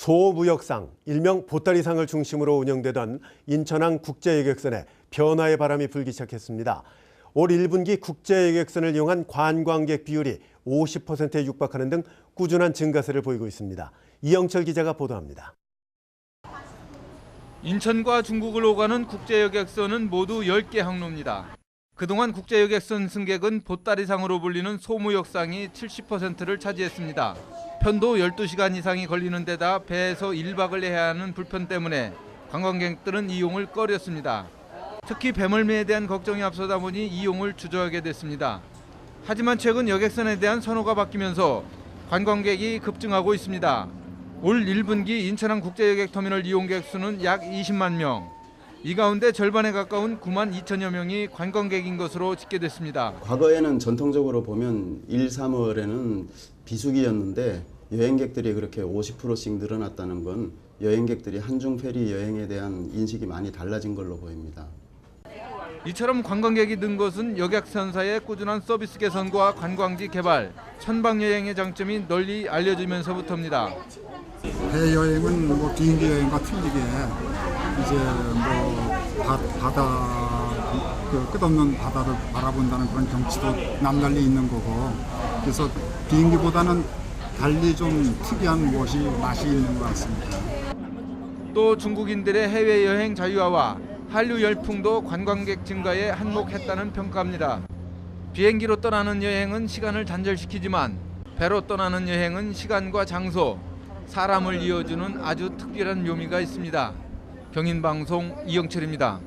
소무역상, 일명 보따리상을 중심으로 운영되던 인천항 국제여객선에 변화의 바람이 불기 시작했습니다. 올 1분기 국제여객선을 이용한 관광객 비율이 50%에 육박하는 등 꾸준한 증가세를 보이고 있습니다. 이영철 기자가 보도합니다. 인천과 중국을 오가는 국제여객선은 모두 10개 항로입니다. 그동안 국제여객선 승객은 보따리상으로 불리는 소무역상이 70%를 차지했습니다. 편도 12시간 이상이 걸리는 데다 배에서 1박을 해야 하는 불편 때문에 관광객들은 이용을 꺼렸습니다. 특히 배멀미에 대한 걱정이 앞서다 보니 이용을 주저하게 됐습니다. 하지만 최근 여객선에 대한 선호가 바뀌면서 관광객이 급증하고 있습니다. 올 1분기 인천항 국제여객터미널 이용객 수는 약 20만 명. 이 가운데 절반에 가까운 9만 2천여 명이 관광객인 것으로 집계됐습니다. 과거에는 전통적으로 보면 1, 3월에는 비수기였는데 여행객들이 그렇게 50%씩 늘어났다는 건 여행객들이 한중 페리 여행에 대한 인식이 많이 달라진 걸로 보입니다. 이처럼 관광객이 는 것은 여객선사의 꾸준한 서비스 개선과 관광지 개발, 선박 여행의 장점이 널리 알려지면서부터입니다. 해여행은 뭐 비행기 여행과 틀리게 이제 뭐 바, 바다 그 끝없는 바다를 바라본다는 그런 경치도 남달리 있는 거고 그래서 비행기보다는 달리 좀 특이한 무엇이 맛이 있는 것 같습니다. 또 중국인들의 해외 여행 자유화와 한류 열풍도 관광객 증가에 한몫했다는 평가입니다. 비행기로 떠나는 여행은 시간을 단절시키지만 배로 떠나는 여행은 시간과 장소, 사람을 이어주는 아주 특별한 묘미가 있습니다. 경인방송 이영철입니다.